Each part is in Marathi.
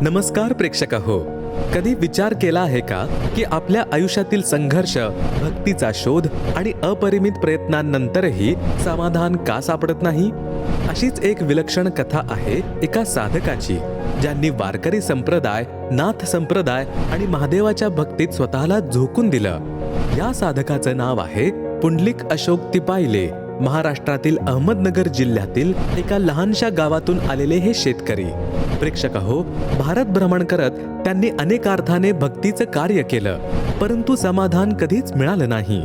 नमस्कार प्रेक्षक हो कधी विचार केला आहे का की आपल्या आयुष्यातील संघर्ष भक्तीचा शोध आणि अपरिमित प्रयत्नांनंतरही समाधान का सापडत नाही? अशीच एक विलक्षण कथा आहे एका साधकाची ज्यांनी वारकरी संप्रदाय नाथ संप्रदाय आणि महादेवाच्या भक्तीत स्वतःला झोकून दिलं. या साधकाचं नाव आहे पुंडलिक अशोक तिपायले. महाराष्ट्रातील अहमदनगर जिल्ह्यातील एका लहानशा गावातून आलेले हे शेतकरी. प्रेक्षक हो भारत भ्रमण करत त्यांनी अनेक अर्थाने भक्तीचं कार्य केलं परंतु समाधान कधीच मिळालं नाही.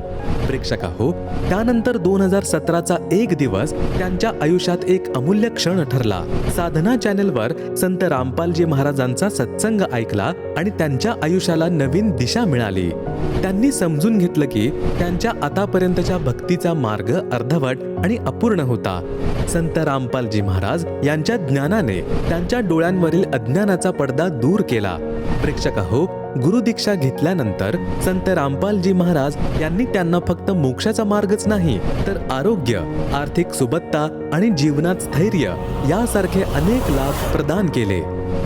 प्रेक्षक हो त्यानंतर दोन हजार सतराचा एक दिवस त्यांच्या आयुष्यात एक अमूल्य क्षण ठरला. साधना चॅनेलवर संत रामपालजी महाराजांचा सत्संग ऐकला आणि त्यांच्या आयुष्याला नवीन दिशा मिळाली. त्यांनी समजून घेतलं की त्यांच्या आतापर्यंतच्या भक्तीचा मार्ग अर्धवट आणि अपूर्ण होता. संत रामपालजी महाराज यांच्या ज्ञानाने त्यांच्या डोळ्यांवरील अज्ञानाचा पडदा दूर केला. प्रेक्षक हो गुरुदीक्षा घेतल्यानंतर संत रामपालजी महाराज यांनी त्यांना फक्त मोक्षाचा मार्गच नाही तर आरोग्य आर्थिक सुबत्ता आणि जीवनात स्थैर्य यासारखे अनेक लाभ प्रदान केले.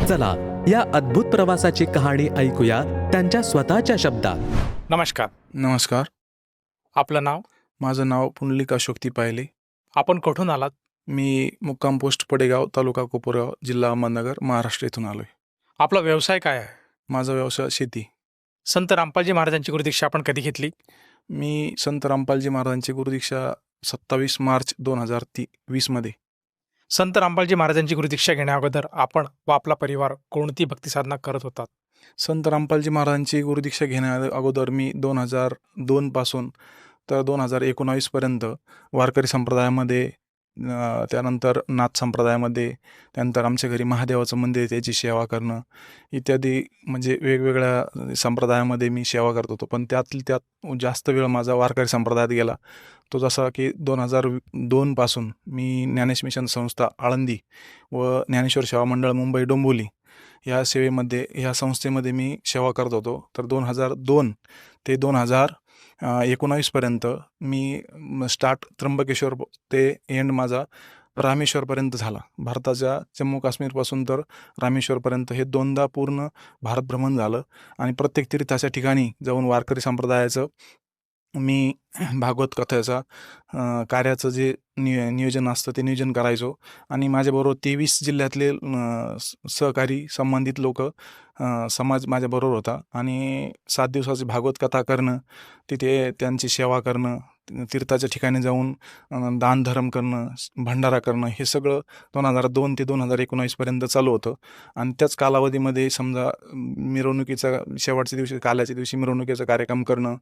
चला या अद्भुत प्रवासाची कहाणी ऐकूया त्यांच्या स्वतःच्या शब्दात. नमस्कार. नमस्कार. आपलं नाव? माझं नाव पुंडलिक अशोक पाहिले आपण कुठून आलात? मी मुक्काम पोस्ट पडेगाव तालुका कोपरगाव जिल्हा अहमदनगर महाराष्ट्र इथून आलोय. आपला व्यवसाय काय आहे? माझा व्यवसाय शेती. संत रामपालजी महाराजांची गुरुदीक्षा आपण कधी घेतली? मी संत रामपालजी महाराजांची गुरुदीक्षा सत्तावीस मार्च दोन हजार ती वीसमध्ये संत रामपालजी महाराजांची गुरुदीक्षा घेण्या अगोदर आपण व आपला परिवार कोणती भक्ती साधना करत होतात? संत रामपालजी महाराजांची गुरुदीक्षा घेण्या अगोदर मी दोन हजार दोनपासून तर दोन हजार एकोणावीसपर्यंत वारकरी संप्रदायामध्ये त्यानंतर नाथ संप्रदायामध्ये त्यानंतर आमच्या घरी महादेवाचं मंदिर आहे त्याची सेवा करणं इत्यादी म्हणजे वेगवेगळ्या संप्रदायामध्ये मी सेवा करत होतो. पण त्यातली त्यात जास्त वेळ माझा वारकरी संप्रदायात गेला. तो जसा की दोन हजार दोनपासून मी ज्ञानेश मिशन संस्था आळंदी व ज्ञानेश्वर सेवा मंडळ मुंबई डोंबोली या सेवेमध्ये ह्या संस्थेमध्ये मी सेवा करत होतो. तर दोन हजार दोन ते दोन हजार एकोणावीसपर्यंत मी स्टार्ट त्र्यंबकेश्वर ते एंड माझा रामेश्वरपर्यंत झाला. भारताच्या जम्मू काश्मीरपासून तर रामेश्वरपर्यंत हे दोनदा पूर्ण भारत भ्रमण झालं. आणि प्रत्येक तीर्थाच्या ठिकाणी जाऊन वारकरी संप्रदायाचं मी भागवत कथेचा कार्याचं जे निय नियोजन असतं ते नियोजन करायचो. आणि माझ्याबरोबर तेवीस जिल्ह्यातले सहकारी संबंधित लोक समाज माझ्याबरोबर होता. आणि सात दिवसाची भागवत कथा करणं तिथे त्यांची सेवा करणं तीर्थाच्या ठिकाणी जाऊन दानधर्म करणं भंडारा करणं हे सगळं दोन हजार दोन ते दोन हजार एकोणावीसपर्यंत चालू होतं. आणि त्याच कालावधीमध्ये समजा मिरवणुकीचा शेवटच्या दिवशी काल्याच्या दिवशी मिरवणुकीचा कार्यक्रम करणं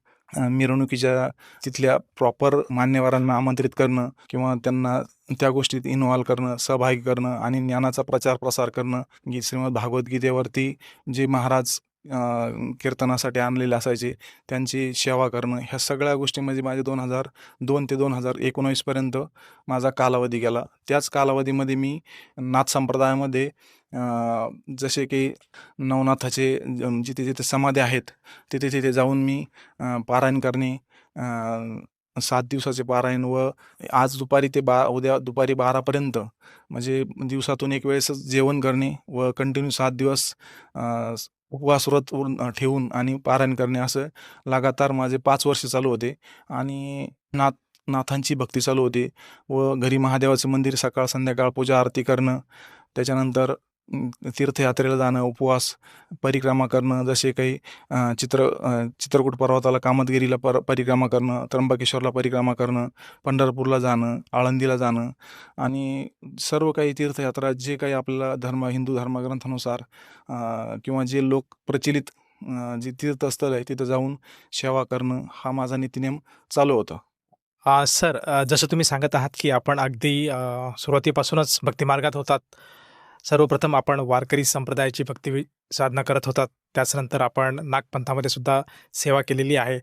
मिरवणुकीच्या तिथल्या प्रॉपर मान्यवरांना आमंत्रित करणं किंवा त्यांना त्या गोष्टीत इन्व्हॉल्व करणं सहभागी करणं आणि ज्ञानाचा प्रचार प्रसार करणं गी श्रीमद भागवद्गीतेवरती जे महाराज कीर्तनासाठी आणलेले असायचे. त्यांची सेवा करणं ह्या सगळ्या गोष्टी म्हणजे माझे दोन हजार दोन ते दोन हजार एकोणावीसपर्यंत माझा कालावधी गेला. त्याच कालावधीमध्ये मी नाथ संप्रदायामध्ये जसे की नवनाथाचे ज- जिथे जिथे समाधी आहेत तिथे तिथे जाऊन मी पारायण करणे सात दिवसाचे पारायण व आज दुपारी ते बा उद्या दुपारी बारापर्यंत म्हणजे दिवसातून एक वेळेस जेवण करणे व कंटिन्यू सात दिवस उपवास व्रत ठेवून आणि पारायण करणे असं लगातार माझे पाच वर्ष चालू होते. आणि नाथ नाथांची भक्ती चालू होती व घरी महादेवाचं मंदिर सकाळ संध्याकाळ पूजा आरती करणं त्याच्यानंतर तीर्थयात्रेला जाणं उपवास परिक्रमा करणं जसे काही चित्र चित्रकूट पर्वताला कामतगिरीला पर परिक्रमा करणं त्र्यंबकेश्वरला परिक्रमा करणं पंढरपूरला जाणं आळंदीला जाणं आणि सर्व काही तीर्थयात्रा जे काही आपल्याला धर्म हिंदू धर्मग्रंथानुसार किंवा जे लोक प्रचलित जे तीर्थस्थळ आहे तिथं जाऊन सेवा करणं हा माझा नित्यनेम चालू होता. सर जसं तुम्ही सांगत आहात की आपण अगदी सुरुवातीपासूनच भक्तिमार्गात होतात सर्वप्रथम आपण वारकरी संप्रदायाची भक्ती साधना करत होतात त्याचनंतर आपण नागपंथामध्ये सुद्धा सेवा केलेली आहे.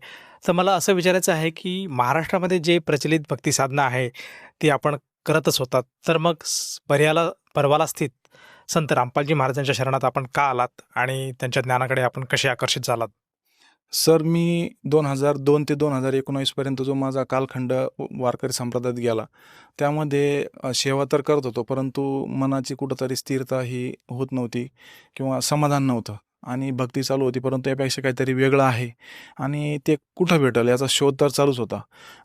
तर मला असं विचारायचं आहे की महाराष्ट्रामध्ये जे प्रचलित भक्ती साधना आहे ती आपण करतच होतात. तर मग पर्याला परवाला स्थित संत रामपालजी महाराजांच्या शरणात आपण का आलात? आणि त्यांच्या ज्ञानाकडे आपण कसे आकर्षित झालात? सर मी दोन हजार दोन ते दोन हजार एकोणावीसपर्यंत जो माझा कालखंड वारकरी संप्रदायात गेला त्यामध्ये सेवा तर करत होतो परंतु मनाची कुठंतरी स्थिरता ही होत नव्हती किंवा समाधान नव्हतं. आणि भक्ती चालू होती परंतु यापेक्षा काहीतरी वेगळं आहे. आणि ते कुठं भेटल? याचा शोध तर चालूच होता.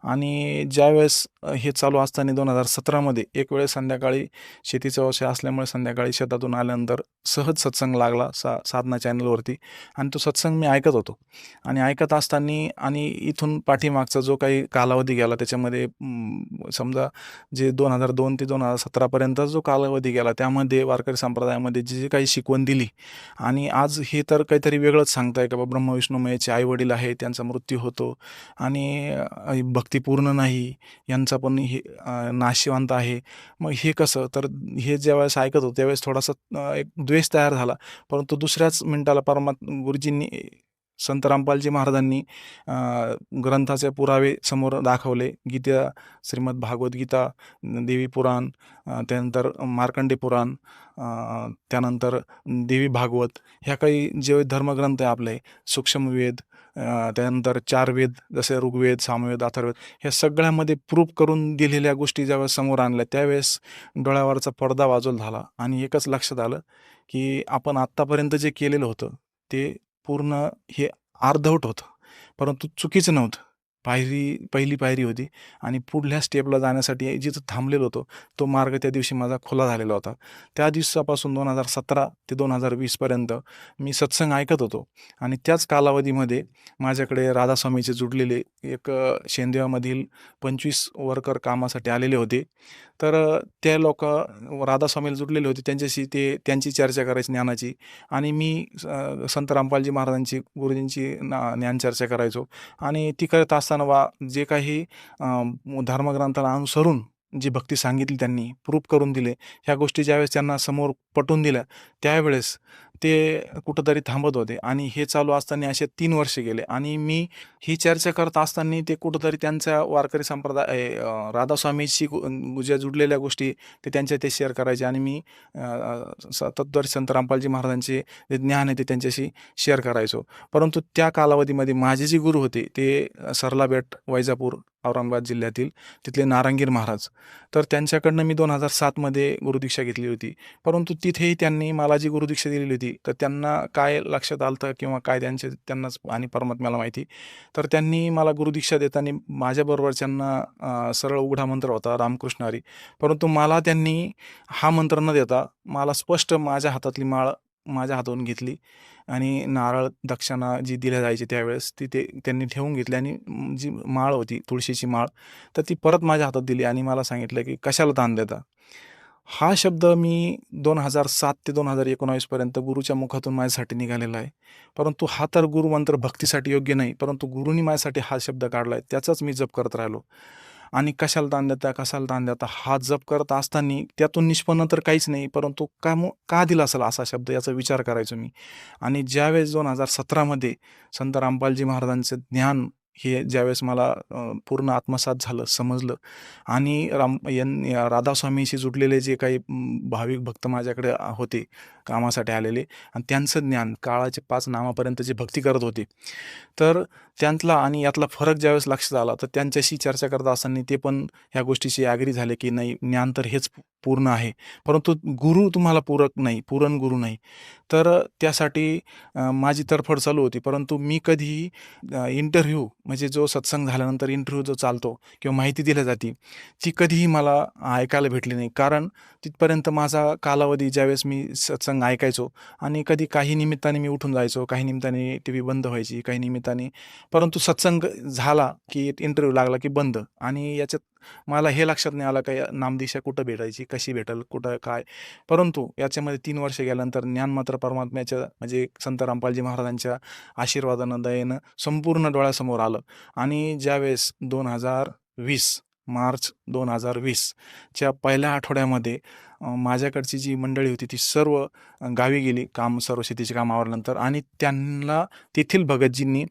आणि ज्यावेळेस हे चालू असताना दोन हजार सतरामध्ये एक वेळेस संध्याकाळी शेतीचा व्यवसाय असल्यामुळे संध्याकाळी शेतातून आल्यानंतर सहज सत्संग लागला सा साधना चॅनलवरती. आणि तो सत्संग मी ऐकत होतो. आणि ऐकत असताना आणि इथून पाठीमागचा जो काही कालावधी गेला त्याच्यामध्ये समजा जे दोन हजार दोन ते दोन हजार सतरापर्यंत जो कालावधी गेला त्यामध्ये वारकरी संप्रदायामध्ये जी जी काही शिकवण दिली. आणि आज हे तर काहीतरी वेगळंच सांगताय का बा? ब्रह्म विष्णुमयाचे आई वडील आहे त्यांचा मृत्यू होतो आणि भक्तिपूर्ण भक्ती पूर्ण नाही यांचा पण हे नाशिवंत आहे. मग हे कसं? तर हे ज्यावेळेस ऐकत होतो त्यावेळेस थोडासा एक द्वेष तयार झाला. परंतु दुसऱ्याच मिनिटाला परमात् गुरुजींनी संत रामपालजी महाराजांनी ग्रंथाचे पुरावे समोर दाखवले. गीता श्रीमद भागवत गीता देवी पुराण त्यानंतर मार्कंडे पुराण त्यानंतर देवी भागवत. ह्या काही जे धर्मग्रंथ आहे आपले सूक्ष्मवेद त्यानंतर चार वेद जसे ऋग्वेद सामवेद अथर्वेद ह्या सगळ्यामध्ये प्रूफ करून दिलेल्या गोष्टी ज्यावेळेस समोर आणल्या त्यावेळेस डोळ्यावरचा पडदा वाजवला झाला. आणि एकच लक्षात आलं की आपण आत्तापर्यंत जे केलेलं होतं ते पूर्ण हे अर्धवट होतं. परंतु चुकीचं नव्हतं. पायरी पहिली पायरी होती. आणि पुढल्या स्टेपला जाण्यासाठी जिथं थांबलेलो होतो तो मार्ग त्या दिवशी माझा खुला झालेला होता. त्या दिवसापासून दोन हजार सतरा ते दोन हजार वीसपर्यंत मी सत्संग ऐकत होतो. आणि त्याच कालावधीमध्ये माझ्याकडे राधास्वामीचे जुडलेले एक शेंदेवामधील पंचवीस वर्कर कामासाठी आलेले होते. तर ते लोक राधास्वामीला जुडलेले होते. त्यांच्याशी ते त्यांची चर्चा करायची ज्ञानाची. आणि मी संत रामपालजी महाराजांची गुरुजींची ना ज्ञानचर्चा करायचो. आणि ती करत असताना वा जे काही धर्मग्रंथाला अनुसरून जी भक्ती सांगितली त्यांनी प्रूफ करून दिले ह्या गोष्टी ज्यावेळेस त्यांना समोर पटवून दिल्या त्यावेळेस ते कुठंतरी थांबत होते. आणि हे चालू असताना असे तीन वर्ष गेले. आणि मी ही चर्चा करत असताना ते कुठंतरी त्यांच्या वारकरी संप्रदाय राधास्वामीशी गु- ज्या जुडलेल्या गोष्टी ते त्यांच्या ते शेअर करायचे. आणि मी अ, स- संत रामपालजी महाराजांचे जे ज्ञान आहे ते त्यांच्याशी शेअर करायचो. परंतु त्या कालावधीमध्ये माझे जे गुरु होते ते सरला बेट वैजापूर औरंगाबाद जिल्ह्यातील तिथले नारंगीर महाराज. तर त्यांच्याकडनं मी दोन हजार सातमध्ये गुरुदीक्षा घेतली होती. परंतु तिथेही त्यांनी मला जी गुरुदीक्षा दिलेली होती. तर त्यांना काय लक्षात आलं होतं किंवा काय त्यांचे त्यांनाच आणि परमात्म्याला माहिती. तर त्यांनी मला गुरुदीक्षा देताना माझ्याबरोबरच्यांना त्यांना सरळ उघडा मंत्र होता रामकृष्णारी परंतु मला त्यांनी हा मंत्र न देता मला स्पष्ट माझ्या हातातली माळ माझ्या हातातून घेतली आणि नारळ दक्षिणा जी दिल्या जायची त्यावेळेस ती ते त्यांनी ठेवून घेतली आणि जी माळ होती तुळशीची माळ तर ती परत माझ्या हातात दिली आणि मला सांगितलं की कशाला ताण देता? हा शब्द मी दोन हजार सात ते दोन हजार एकोणावीसपर्यंत गुरुच्या मुखातून माझ्यासाठी निघालेला आहे. परंतु हा तर गुरुमंत्र भक्तीसाठी योग्य नाही परंतु गुरुनी माझ्यासाठी हा शब्द काढला आहे त्याचाच मी जप करत राहिलो. आणि कशाला ताण देता कशाला ताण देता हा जप करत असताना त्यातून निष्पन्न तर काहीच नाही परंतु का का दिला असेल असा शब्द याचा विचार करायचो मी. आणि ज्यावेळेस दोन हजार सतरामध्ये संत रामपालजी महाराजांचं ज्ञान हे ज्यावेळेस मला पूर्ण आत्मसात झालं समजलं आणि राम यां राधास्वामीशी जुटलेले जे काही भाविक भक्त माझ्याकडे होते कामासाठी आलेले आणि त्यांचं ज्ञान काळाचे पाच नामापर्यंत जे भक्ती करत होते तर त्यांतला आणि यातला फरक ज्यावेळेस लक्षात आला तर त्यांच्याशी चर्चा करत असताना ते पण ह्या गोष्टीशी ॲग्री झाले की नाही ज्ञान तर हेच पूर्ण आहे. परंतु गुरु तुम्हाला पूरक नाही पूरण गुरु नाही. तर त्यासाठी माझी तडफड चालू होती. परंतु मी कधीही इंटरव्ह्यू म्हणजे जो सत्संग झाल्यानंतर इंटरव्ह्यू जो चालतो किंवा माहिती दिली जाते ती कधीही मला ऐकायला भेटली नाही. कारण तिथपर्यंत माझा कालावधी ज्यावेळेस मी सत्संग ऐकायचो आणि कधी काही निमित्ताने मी उठून जायचो काही निमित्ताने टी व्ही बंद व्हायची काही निमित्ताने. परंतु सत्संग झाला की इंटरव्ह्यू लागला की बंद आणि याच्यात मला हे लक्षात नाही आलं काय नामदिशा कुठं भेटायची कशी भेटेल कुठं काय? परंतु याच्यामध्ये तीन वर्ष गेल्यानंतर ज्ञान मात्र परमात्म्याच्या म्हणजे संत रामपालजी महाराजांच्या आशीर्वादानं दयेनं संपूर्ण डोळ्यासमोर आलं. आणि ज्यावेळेस दोन हजार वीस मार्च दोन हजार वीसच्या पहिल्या आठवड्यामध्ये माझ्याकडची जी मंडळी होती ती सर्व गावी गेली काम सर्व शेतीचे काम आवरल्यानंतर आणि त्यांना तेथील भगतजींनी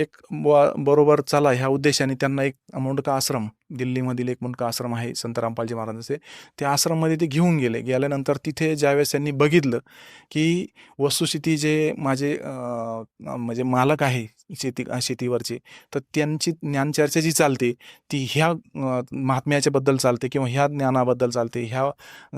एक ब बरोबर चला ह्या उद्देशाने त्यांना एक मुंडका आश्रम दिल्लीमधील एक मुंडका आश्रम आहे संत रामपालजी महाराजांचे. त्या आश्रममध्ये ते घेऊन गेले. गेल्यानंतर तिथे ज्यावेळेस त्यांनी बघितलं की वस्तुस्थिती जे माझे म्हणजे मालक आहे शेती शेतीवरचे तर त्यांची ज्ञानचर्चा जी चालते ती ह्या महात्म्याच्याबद्दल चालते किंवा ह्या ज्ञानाबद्दल चालते ह्या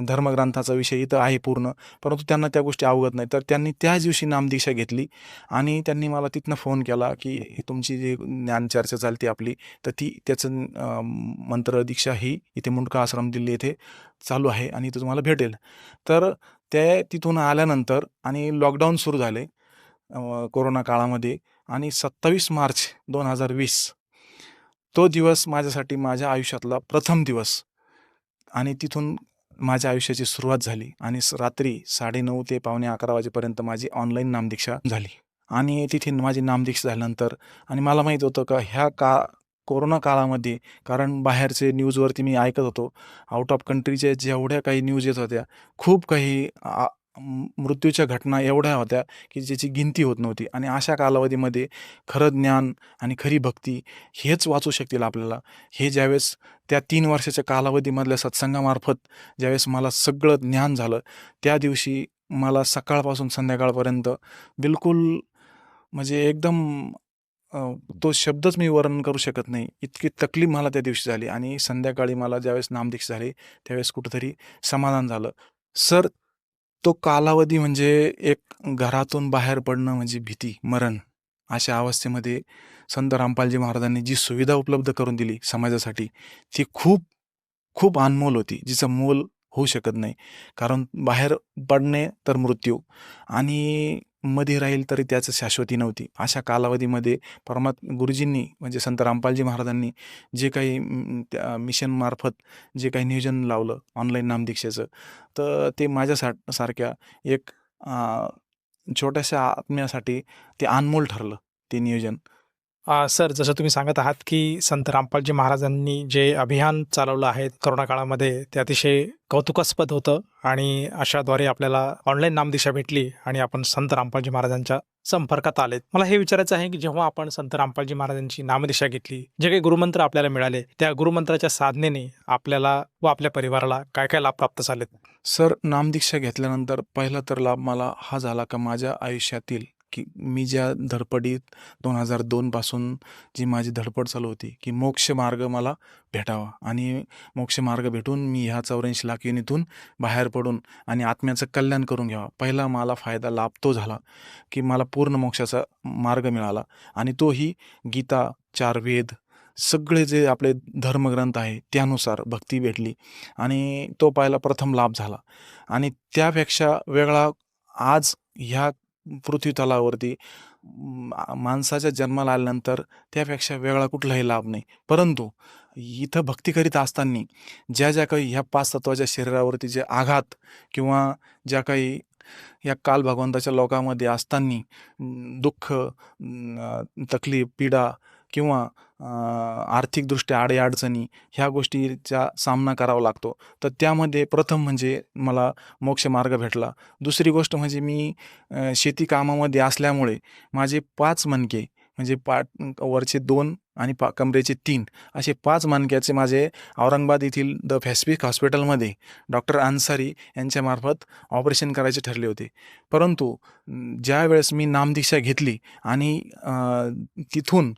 धर्मग्रंथाचा विषय इथं आहे पूर्ण. परंतु त्यांना त्या गोष्टी अवगत नाही. तर त्यांनी त्याच दिवशी नामदीक्षा घेतली आणि त्यांनी मला तिथनं फोन केला की ही तुमची जी ज्ञानचर्चा चालते आपली तर ती त्याचं मंत्रदीक्षा मंत्र दीक्षा ही इथे मुंडका आश्रम दिल्ली येथे चालू आहे आणि ते तुम्हाला भेटेल. तर ते तिथून आल्यानंतर आणि लॉकडाऊन सुरू झाले कोरोना काळामध्ये आणि सत्तावीस मार्च दोन हजार वीस तो दिवस माझ्यासाठी माझ्या आयुष्यातला प्रथम दिवस. आणि तिथून माझ्या आयुष्याची सुरुवात झाली आणि रात्री साडेनऊ ते पावणे अकरा वाजेपर्यंत माझी ऑनलाईन नामदीक्षा झाली. आणि तिथे माझी नामदीक्षा झाल्यानंतर आणि मला माहीत होतं का ह्या का कोरोना काळामध्ये कारण बाहेरचे न्यूजवरती मी ऐकत होतो आउट ऑफ कंट्रीच्या जेवढ्या काही न्यूज येत होत्या खूप काही आ- मृत्यूच्या घटना एवढ्या होत्या की ज्याची गिनती होत नव्हती. आणि अशा कालावधीमध्ये खरं ज्ञान आणि खरी भक्ती हेच वाचू शकतील आपल्याला. हे ज्यावेळेस त्या तीन वर्षाच्या कालावधीमधल्या सत्संगामार्फत ज्यावेळेस मला सगळं ज्ञान झालं त्या दिवशी मला सकाळपासून संध्याकाळपर्यंत बिलकुल म्हणजे एकदम तो शब्दच मी वर्णन करू शकत नाही. इतकी तकलीफ मला त्या दिवशी झाली आणि संध्याकाळी मला ज्यावेळेस नामदीक्ष झाली त्यावेळेस कुठंतरी समाधान झालं. सर तो कालावधी म्हणजे एक घरातून बाहेर पडणं म्हणजे भीती मरण अशा अवस्थेमध्ये संत रामपालजी महाराजांनी जी सुविधा उपलब्ध करून दिली समाजासाठी ती खूप खूप अनमोल होती जिचं मोल होऊ शकत नाही. कारण बाहेर पडणे तर मृत्यू आणि मध्ये राहील तरी त्याचं शाश्वती नव्हती. अशा कालावधीमध्ये परमात गुरुजींनी म्हणजे संत रामपालजी महाराजांनी जे काही त्या मिशनमार्फत जे काही नियोजन लावलं ऑनलाईन नामदीक्षेचं तर ते माझ्या सारख्या एक छोट्याशा आत्म्यासाठी ते अनमोल ठरलं ते नियोजन. सर जसं तुम्ही सांगत आहात की संत रामपालजी महाराजांनी जे अभियान चालवलं आहे करोना काळामध्ये ते अतिशय कौतुकास्पद होतं आणि अशाद्वारे आपल्याला ऑनलाईन नामदिशा भेटली आणि आपण संत रामपालजी महाराजांच्या संपर्कात आलेत. मला हे विचारायचं आहे की जेव्हा आपण संत रामपालजी महाराजांची नामदिशा घेतली जे काही गुरुमंत्र आपल्याला मिळाले त्या गुरुमंत्राच्या साधनेने आपल्याला व आपल्या परिवाराला काय काय लाभ प्राप्त झालेत? सर नामदीक्षा घेतल्यानंतर पहिला तर लाभ मला हा झाला का माझ्या आयुष्यातील की मी ज्या धडपडीत दोन हजार दोनपासून जी माझी धडपड चालू होती की मोक्ष मार्ग मला भेटावा आणि मोक्ष मार्ग भेटून मी ह्या चौऱ्याऐंशी लाख युनितून बाहेर पडून आणि आत्म्याचं कल्याण करून घ्यावा. पहिला मला फायदा लाभ तो झाला की मला पूर्ण मोक्षाचा मार्ग मिळाला आणि तोही गीता चार वेद सगळे जे आपले धर्मग्रंथ आहे त्यानुसार भक्ती भेटली आणि तो पाहिला प्रथम लाभ झाला. आणि त्यापेक्षा वेगळा आज ह्या पृथ्वीतलावरती माणसाच्या जन्माला आल्यानंतर त्यापेक्षा वेगळा कुठलाही लाभ नाही. परंतु इथं भक्ती करीत असताना ज्या ज्या काही ह्या पाच तत्वाच्या शरीरावरती जे आघात किंवा ज्या काही या काल भगवंताच्या लोकामध्ये असताना दुःख तकलीफ पीडा किंवा आर्थिकदृष्ट्या अडीअडचणी ह्या गोष्टीचा सामना करावा लागतो. तर त्यामध्ये प्रथम म्हणजे मला मोक्ष मार्ग भेटला. दुसरी गोष्ट म्हणजे मी शेती कामामध्ये असल्यामुळे माझे पाच मनके म्हणजे पा वरचे दोन आणि पा कमरेचे तीन असे पाच मानक्याचे माझे औरंगाबाद येथील द फॅस्पिक हॉस्पिटलमध्ये डॉक्टर अन्सारी यांच्यामार्फत ऑपरेशन करायचे ठरले होते. परंतु ज्यावेळेस ज्या वेळेस मी नामदीक्षा घेतली आणि तिथून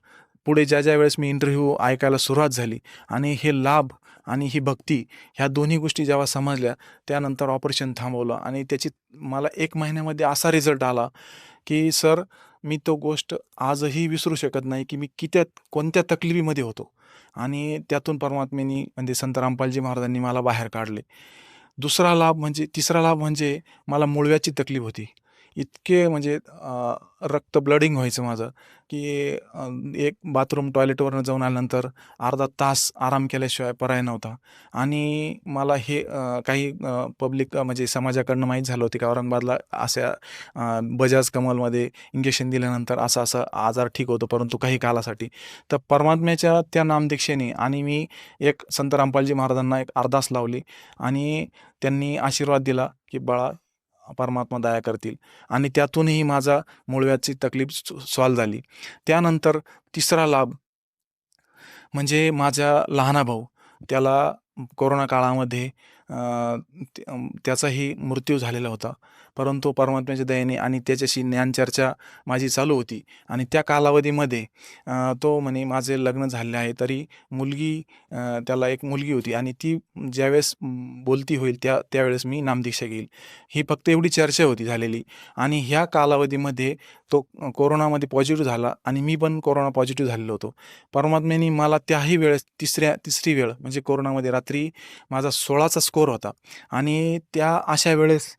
पुढे ज्या ज्या वेळेस मी इंटरव्ह्यू ऐकायला सुरुवात झाली आणि हे लाभ आणि ही भक्ती ह्या दोन्ही गोष्टी जेव्हा समजल्या त्यानंतर ऑपरेशन थांबवलं आणि त्याची मला एक महिन्यामध्ये असा रिझल्ट आला की सर मी तो गोष्ट आजही विसरू शकत नाही की मी कित्या कोणत्या तकलिफीमध्ये होतो. आणि त्यातून परमात्म्यानी म्हणजे संत रामपालजी महाराजांनी मला बाहेर काढले. दुसरा लाभ म्हणजे तिसरा लाभ म्हणजे मला मुळव्याची तकलीफ होती. इतके म्हणजे रक्त ब्लडिंग व्हायचं माझं की एक बाथरूम टॉयलेटवरनं जाऊन आल्यानंतर अर्धा तास आराम केल्याशिवाय पर्याय नव्हता. आणि मला हे काही पब्लिक म्हणजे समाजाकडनं माहीत झालं होतं की औरंगाबादला अशा बजाज कमलमध्ये इंजेक्शन दिल्यानंतर असा असा आजार ठीक होतो परंतु काही कालासाठी. तर परमात्म्याच्या त्या नामदीक्षेने आणि मी एक संत रामपालजी महाराजांना एक अरदास लावली आणि त्यांनी आशीर्वाद दिला की बाळा परमात्मा दया करतील. आणि त्यातूनही माझा मुळव्याची तकलीफ सॉल्व झाली. त्यानंतर तिसरा लाभ म्हणजे माझा लहाना भाऊ त्याला कोरोना काळामध्ये त्याचाही मृत्यू झालेला होता. परंतु परमात्म्याच्या दयेने आणि त्याच्याशी ज्ञानचर्चा माझी चालू होती. आणि त्या कालावधीमध्ये तो म्हणे माझे लग्न झाले आहे तरी मुलगी त्याला एक मुलगी होती आणि ती ज्यावेळेस बोलती होईल त्या त्यावेळेस मी नामदीक्षा घेईल. ही फक्त एवढी चर्चा होती झालेली. आणि ह्या कालावधीमध्ये तो कोरोनामध्ये पॉझिटिव्ह झाला आणि मी पण कोरोना पॉझिटिव्ह झालेलो होतो. परमात्म्याने मला त्याही वेळेस तिसऱ्या तिसरी वेळ म्हणजे कोरोनामध्ये रात्री माझा सोळाचा स्कोर होता. आणि त्या अशा वेळेस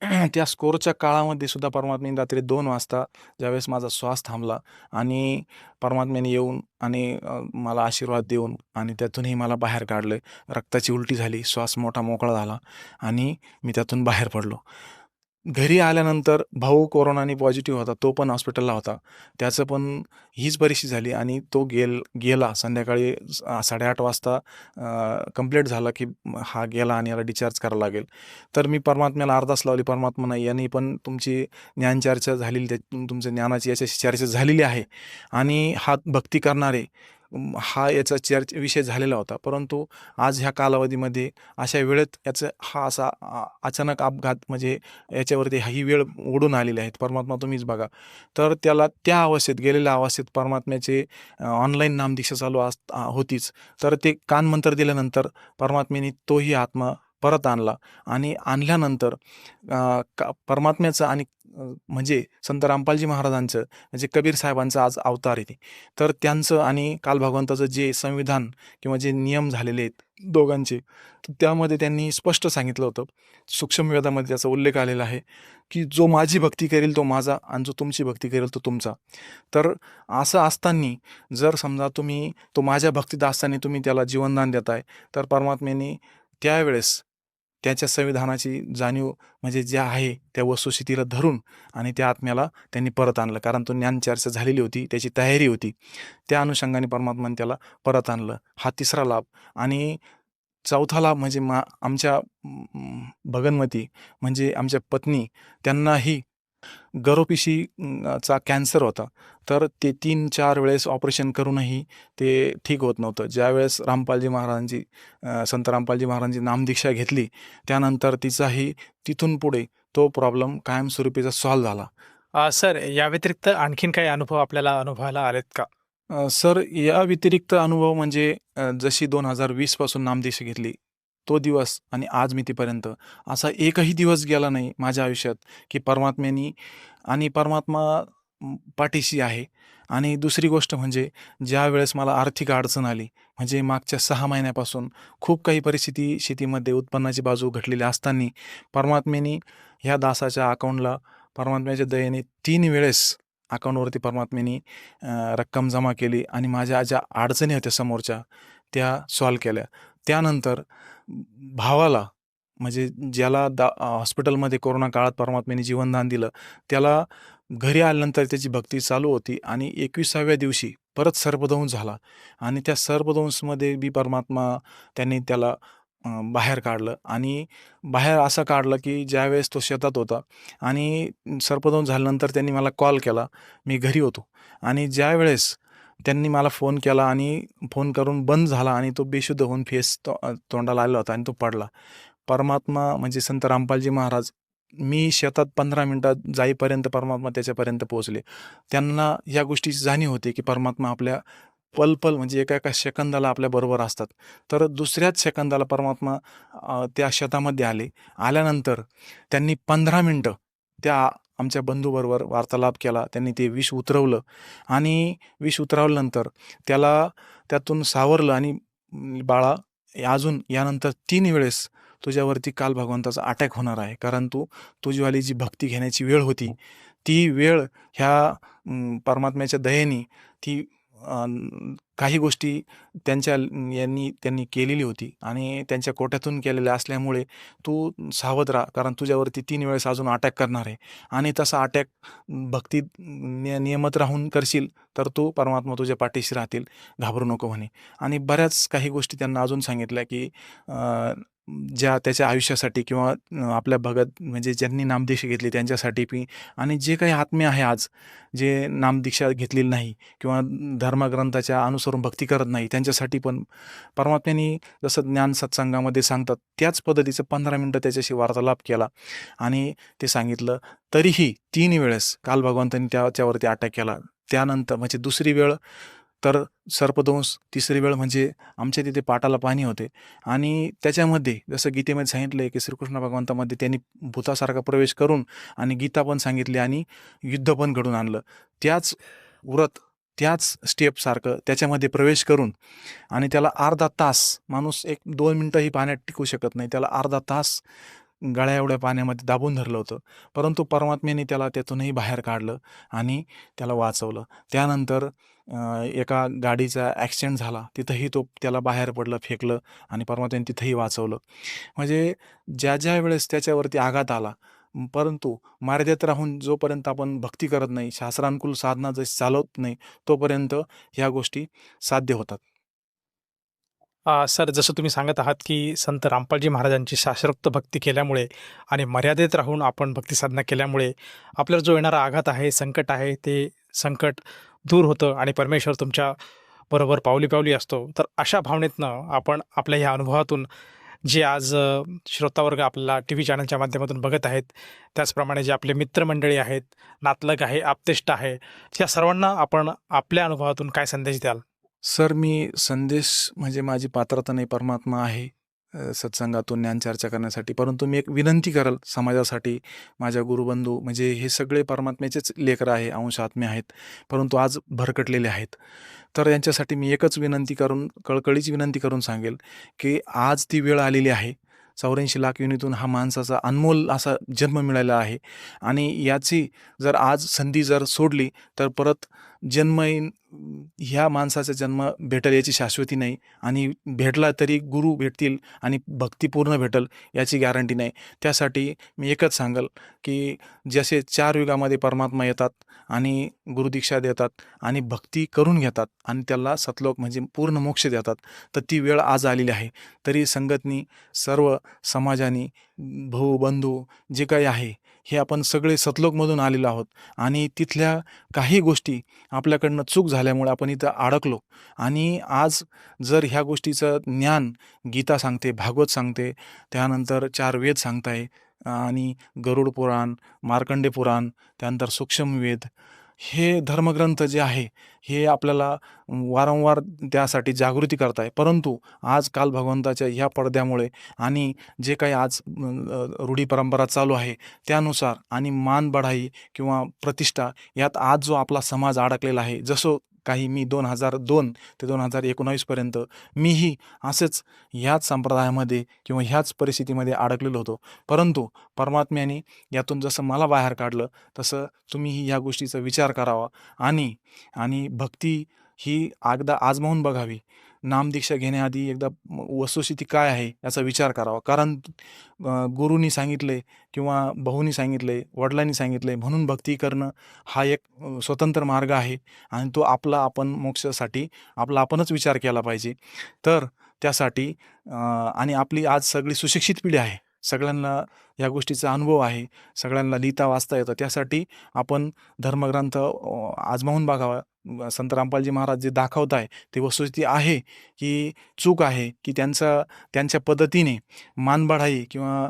त्या स्कोरच्या काळामध्ये सुद्धा परमात्म्याने रात्री दोन वाजता ज्यावेळेस माझा श्वास थांबला आणि परमात्म्याने येऊन आणि मला आशीर्वाद देऊन आणि त्यातूनही मला बाहेर काढलं रक्ताची उलटी झाली श्वास मोठा मोकळा झाला आणि मी त्यातून बाहेर पडलो. घरी आल्यानंतर भाऊ कोरोनाने पॉझिटिव्ह होता तो पण हॉस्पिटलला होता. त्याचं पण हीच परिस्थिती झाली आणि तो गेल गेला. संध्याकाळी साडेआठ वाजता कंप्लीट झाला की हा गेला आणि याला डिस्चार्ज करावं लागेल. तर मी परमात्म्याला अर्धास लावली. परमात्मा नाही यांनी पण तुमची ज्ञानचर्चा झालेली त्या तुमच्या ज्ञानाची याच्याशी चर्चा झालेली आहे. आणि हा भक्ती करणारे हा याचा चर्च विषय झालेला होता. परंतु आज ह्या कालावधीमध्ये अशा वेळेत याचं हा असा अचानक अपघात म्हणजे याच्यावरती ही वेळ ओढून आलेली आहेत परमात्मा तुम्हीच बघा. तर त्याला त्या अवस्थेत गेलेल्या अवस्थेत परमात्म्याचे ऑनलाईन नामदीक्षा चालू अस होतीच. तर ते कानमंत्र दिल्यानंतर परमात्म्याने तोही आत्मा परत आणला आणि आणल्यानंतर का परमात्म्याचं आणि म्हणजे संत रामपालजी महाराजांचं म्हणजे कबीर साहेबांचा आज अवतार येते तर त्यांचं आणि काल भगवंताचं जे संविधान किंवा जे नियम झालेले आहेत दोघांचे त्यामध्ये त्यांनी स्पष्ट सांगितलं होतं. सूक्ष्म वेदामध्ये त्याचा उल्लेख आलेला आहे की जो माझी भक्ती करेल तो माझा आणि जो तुमची भक्ती करेल तो तुमचा. तर असं असताना जर समजा तुम्ही तो माझ्या भक्तीत असताना तुम्ही त्याला जीवनदान देताय तर परमात्म्याने त्यावेळेस त्याच्या संविधानाची जाणीव म्हणजे जे आहे त्या वस्तुस्थितीला धरून आणि त्या आत्म्याला त्यांनी परत आणलं. कारण तो ज्ञानचर्चा झालेली होती त्याची तयारी होती. त्या अनुषंगाने परमात्माने त्याला परत आणलं. हा तिसरा लाभ. आणि चौथा लाभ म्हणजे मा आमच्या भगनमती म्हणजे आमच्या पत्नी त्यांनाही गर्भपिशी अं, चा कॅन्सर होता. तर ते तीन चार वेळेस ऑपरेशन करूनही ते ठीक होत नव्हतं. ज्यावेळेस रामपालजी महाराजांची संत रामपालजी महाराजांची नामदीक्षा घेतली त्यानंतर तिचाही तिथून पुढे तो प्रॉब्लेम कायमस्वरूपीचा सॉल्व्ह झाला. सर या व्यतिरिक्त आणखीन काही अनुभव आपल्याला अनुभवायला आलेत का? सर या व्यतिरिक्त अनुभव म्हणजे जशी दोन हजार वीसपासून नामदीक्षा घेतली तो दिवस आणि आज मितीपर्यंत असा एकही दिवस गेला नाही माझ्या आयुष्यात की परमात्म्यानी आणि परमात्मा पाठीशी आहे. आणि दुसरी गोष्ट म्हणजे ज्या वेळेस मला आर्थिक अडचण आली म्हणजे मागच्या सहा महिन्यापासून खूप काही परिस्थिती शेतीमध्ये उत्पन्नाची बाजू घडलेली असताना परमात्म्यानी ह्या दासाच्या अकाउंटला परमात्म्याच्या दयेने तीन वेळेस अकाउंटवरती परमात्म्याने रक्कम जमा केली आणि माझ्या ज्या अडचणी होत्या समोरच्या त्या सॉल्व केल्या. त्यानंतर भावाला म्हणजे ज्याला दा हॉस्पिटलमध्ये कोरोना काळात परमात्म्याने जीवनदान दिलं त्याला घरी आल्यानंतर त्याची भक्ती चालू होती आणि एकविसाव्या दिवशी परत सर्पदंश झाला आणि त्या सर्पदंशमध्ये बी परमात्मा त्यांनी त्याला बाहेर काढलं आणि बाहेर असं काढलं की ज्यावेळेस तो शेतात होता आणि सर्पदंश झाल्यानंतर त्यांनी मला कॉल केला मी घरी होतो आणि ज्यावेळेस त्यांनी मला फोन केला आणि फोन करून बंद झाला आणि तो बेशुद्ध होऊन फेस तो तोंडाला आला होता आणि तो पडला. परमात्मा म्हणजे संत रामपालजी महाराज मी शेतात पंधरा मिनटात जाईपर्यंत परमात्मा त्याच्यापर्यंत पोहोचले. त्यांना या गोष्टीची जाणीव होती की परमात्मा आपल्या पल पल म्हणजे एका एका सेकंदाला आपल्या बरोबर असतात. तर दुसऱ्याच सेकंदाला परमात्मा त्या शेतामध्ये आले. आल्यानंतर त्यांनी पंधरा मिनटं त्या आमच्या बंधूबरोबर वार्तालाप केला त्यांनी ते विष उतरवलं आणि विष उतरवल्यानंतर त्याला त्यातून सावरलं आणि बाळा अजून यानंतर तीन वेळेस तुझ्यावरती काल भगवंताचा अटॅक होणार आहे. कारण तू तुझीवाली जी भक्ती घेण्याची वेळ होती ती वेळ ह्या परमात्म्याच्या दयेने ती काही गोष्टी त्यांच्या यांनी त्यांनी केलेली होती आणि त्यांच्या कोट्यातून केलेल्या असल्यामुळे तू सावध राहा कारण तुझ्यावरती तीन वेळेस अजून अटॅक करणार आहे. आणि तसा अटॅक भक्ती निय नियमित राहून करशील तर तू परमात्मा तुझ्या पाठीशी राहतील. घाबरू नको म्हणे. आणि बऱ्याच काही गोष्टी त्यांना अजून सांगितल्या की ज्या त्याच्या आयुष्यासाठी किंवा आपल्या भगत म्हणजे ज्यांनी नामदीक्षा घेतली त्यांच्यासाठी पी आणि जे काही आत्मे आहे आज जे नामदीक्षा घेतलेली नाही किंवा धर्मग्रंथाच्या अनुसरून भक्ती करत नाही त्यांच्यासाठी पण परमात्म्यांनी जसं ज्ञान सत्संगामध्ये सांगतात त्याच पद्धतीचं पंधरा मिनटं त्याच्याशी वार्तालाप केला आणि ते सांगितलं तरीही तीन वेळेस काल भगवंतांनी त्या त्यावरती अटॅक केला. त्यानंतर म्हणजे दुसरी वेळ तर सर्पदंश तिसरी वेळ म्हणजे आमच्या तिथे पाटाला पाणी होते. आणि त्याच्यामध्ये जसं गीतेमध्ये सांगितलं आहे की श्रीकृष्ण भगवंतामध्ये त्यांनी भूतासारखा प्रवेश करून आणि गीता पण सांगितली आणि युद्ध पण घडून आणलं. त्याच व्रत त्याच स्टेपसारखं त्याच्यामध्ये प्रवेश करून आणि त्याला अर्धा तास माणूस एक दोन मिनटंही पाण्यात टिकू शकत नाही. त्याला अर्धा तास गळ्या एवढ्या पाण्यामध्ये दाबून धरलं होतं. परंतु परमात्म्याने त्याला त्यातूनही बाहेर काढलं आणि त्याला वाचवलं. त्यानंतर एका गाडीचा ॲक्सिडेंट झाला. तिथंही तो त्याला बाहेर पडलं फेकलं आणि परमात्म्याने तिथंही वाचवलं. म्हणजे ज्या ज्या वेळेस त्याच्यावरती आघात आला परंतु मर्यादेत राहून जोपर्यंत आपण भक्ती करत नाही शास्त्रानुकूल साधना जशी चालवत नाही तोपर्यंत ह्या गोष्टी साध्य होतात. सर जसं तुम्ही सांगत आहात की संत रामपालजी महाराजांची शास्त्रोक्त भक्ती केल्यामुळे आणि मर्यादेत राहून आपण भक्ती साधना केल्यामुळे आपल्याला जो येणारा आघात आहे संकट आहे ते संकट दूर होतं आणि परमेश्वर तुमच्या बरोबर पावली पावली असतो. तर अशा भावनेतनं आपण आपल्या ह्या अनुभवातून जे आज श्रोतावर्ग आपल्याला टी व्ही चॅनलच्या माध्यमातून बघत आहेत त्याचप्रमाणे जे आपले मित्रमंडळी आहेत नातलग आहे आपतेष्ट आहे या सर्वांना आपण आपल्या अनुभवातून काय संदेश द्याल? सर मी संदेश म्हणजे माझी पात्रता नाही परमात्मा आहे सत्संगातून ज्ञानचर्चा करण्यासाठी. परंतु मी एक विनंती कराल समाजासाठी माझ्या गुरुबंधू म्हणजे हे सगळे परमात्म्याचेच लेकरं आहे अंश आत्मे आहेत परंतु आज भरकटलेले आहेत. तर यांच्यासाठी मी एकच विनंती करून कळकळीची विनंती करून सांगेल की आज ती वेळ आलेली आहे. चौऱ्याऐंशी लाख युनितून हा माणसाचा अनमोल असा जन्म मिळाला आहे. आणि याची जर आज संधी जर सोडली तर परत जन्म ह्या माणसाचा जन्म भेटेल याची शाश्वती नाही आणि भेटला तरी गुरु भेटतील आणि भक्तीपूर्ण भेटल भेटेल याची गॅरंटी नाही. त्यासाठी मी एकच सांगल की जसे चार युगामध्ये परमात्मा येतात आणि गुरुदीक्षा देतात आणि भक्ती करून घेतात आणि त्याला सतलोक म्हणजे पूर्ण मोक्ष देतात तर ती वेळ आज आलेली आहे. तरी संगतनी सर्व समाजानी भाऊ बंधू जे काही आहे हे आपण सगळे सतलोकमधून आलेलो आहोत. आणि तिथल्या काही गोष्टी आपल्याकडनं चूक झाल्यामुळे आपण इथं अडकलो. आणि आज जर ह्या गोष्टीचं ज्ञान गीता सांगते भागवत सांगते त्यानंतर चार वेद सांगताय आणि गरुड पुराण मार्कंडे पुराण त्यानंतर सूक्ष्म वेद हे धर्मग्रंथ जे आहे हे आपल्याला वारंवार त्यासाठी जागृती करत आहे परंतु आज काल भगवंताच्या ह्या पडद्यामुळे आणि जे काही आज रूढी परंपरा चालू आहे त्यानुसार आणि मान बढाई किंवा प्रतिष्ठा यात आज जो आपला समाज अडकलेला आहे जसं काही मी दोन हजार दोन ते दोन हजार एकोणावीसपर्यंत मीही असेच ह्याच संप्रदायामध्ये किंवा ह्याच परिस्थितीमध्ये अडकलेलो होतो. परंतु परमात्म्याने यातून जसं मला बाहेर काढलं तसं तुम्हीही या गोष्टीचा विचार करावा आणि आणि भक्ती ही एकदा आजमावून बघावी. नामदीक्षा घेण्याआधी एकदा वस्तुस्थिती काय आहे याचा विचार करावा. कारण गुरुनी सांगितले किंवा भाऊनी सांगितले वडिलांनी सांगितले म्हणून भक्ती करणं हा एक स्वतंत्र मार्ग आहे आणि तो आपला आपण मोक्षासाठी आपला आपणच विचार केला पाहिजे. तर त्यासाठी आणि आपली आज सगळी सुशिक्षित पिढी आहे. सगळ्यांना या गोष्टीचा अनुभव आहे. सगळ्यांना लिहिता वाचता येतं. त्यासाठी आपण धर्मग्रंथ आजमावून बघावा. संत रामपालजी महाराज जे दाखवत आहे ते वस्तुस्थिती आहे की चूक आहे की त्यांचा त्यांच्या पद्धतीने मानबढाई किंवा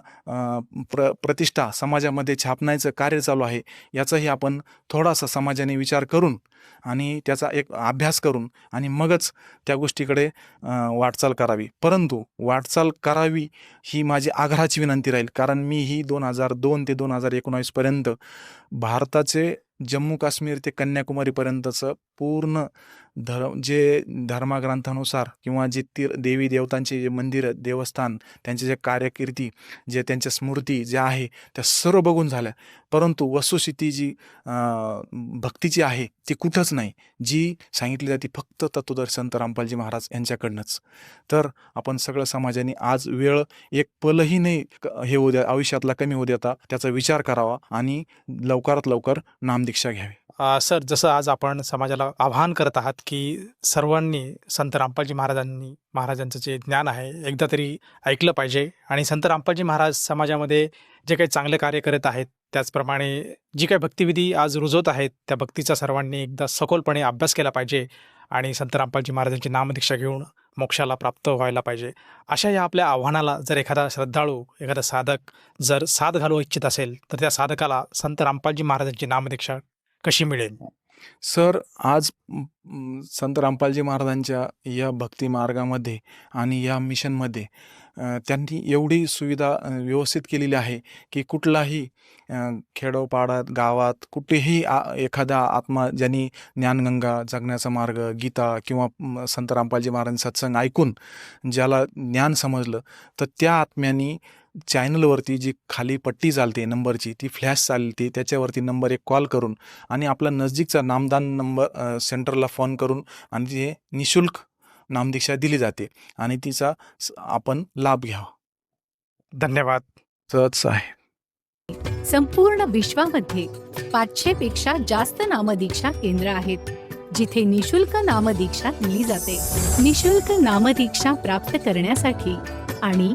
प्र प्रतिष्ठा समाजामध्ये छापण्याचं कार्य चालू आहे याचाही आपण थोडासा समाजाने विचार करून आणि त्याचा एक अभ्यास करून आणि मगच त्या गोष्टीकडे वाटचाल करावी. परंतु वाटचाल करावी ही माझी आग्रहाची विनंती राहील कारण मी ही दोन हजार दोन ते दोन हजार एकोणावीसपर्यंत भारताचे जम्मू काश्मीर ते कन्याकुमारीपर्यंतचं पूर्ण धर्म जे धर्मग्रंथानुसार किंवा जे तीर देवी देवतांचे जे मंदिर देवस्थान त्यांचे जे कार्यकीर्ती जे त्यांच्या स्मृती ज्या आहे त्या सर्व बघून झाल्या. परंतु वस्तुस्थिती जी भक्तीची आहे ती कुठंच नाही. जी सांगितली जाते फक्त तत्वदर्शन संत रामपालजी महाराज यांच्याकडनंच. तर आपण सगळं समाजाने आज वेळ एक पलही नाही क- हे होऊ द्या आयुष्यातला कमी होऊ देता त्याचा विचार करावा आणि लवकरात लवकर नामदीक्षा घ्यावी. सर जसं आज आपण समाजाला आवाहन करत आहात की सर्वांनी संत रामपालजी महाराजांनी महाराजांचं जे ज्ञान आहे एकदा तरी ऐकलं पाहिजे आणि संत रामपालजी महाराज समाजामध्ये जे काही चांगले कार्य करत आहेत त्याचप्रमाणे जी काही भक्तिविधी आज रुजवत आहेत त्या भक्तीचा सर्वांनी एकदा सखोलपणे अभ्यास केला पाहिजे आणि संत रामपालजी महाराजांची नामदीक्षा घेऊन मोक्षाला प्राप्त व्हायला पाहिजे. अशा या आपल्या आव्हानाला जर एखादा श्रद्धाळू एखादा साधक जर साथ घालू इच्छित असेल तर त्या साधकाला संत रामपालजी महाराजांची नामदीक्षा कशी मिळेल? सर आज संत रामपालजी महाराजांच्या या भक्ती मार्गामध्ये आणि या मिशनमध्ये त्यांनी एवढी सुविधा व्यवस्थित केलेली आहे की कुठलाही खेडोपाडात गावात कुठेही आ एखादा आत्मा ज्यांनी ज्ञानगंगा जगण्याचा मार्ग गीता किंवा संत रामपालजी महाराज सत्संग ऐकून ज्याला ज्ञान समजलं तर त्या आत्म्यांनी चॅनलवरती जी खाली पट्टी चालते नंबरची ती फ्लॅश चालते त्याच्यावरती नंबर एक कॉल करून आणि आपला नजदीकचा नामदान नंबर सेंटरला फोन करून आणि ते निशुल्क नामदीक्षा दिली जाते आणि तिचा स- आपण लाभ घ्यावा. धन्यवाद. सहज आहे संपूर्ण विश्वामध्ये पाचशे पेक्षा जास्त नामदीक्षा केंद्र आहेत जिथे निशुल्क नामदीक्षा दिली जाते. निशुल्क नामदीक्षा प्राप्त करण्यासाठी आणि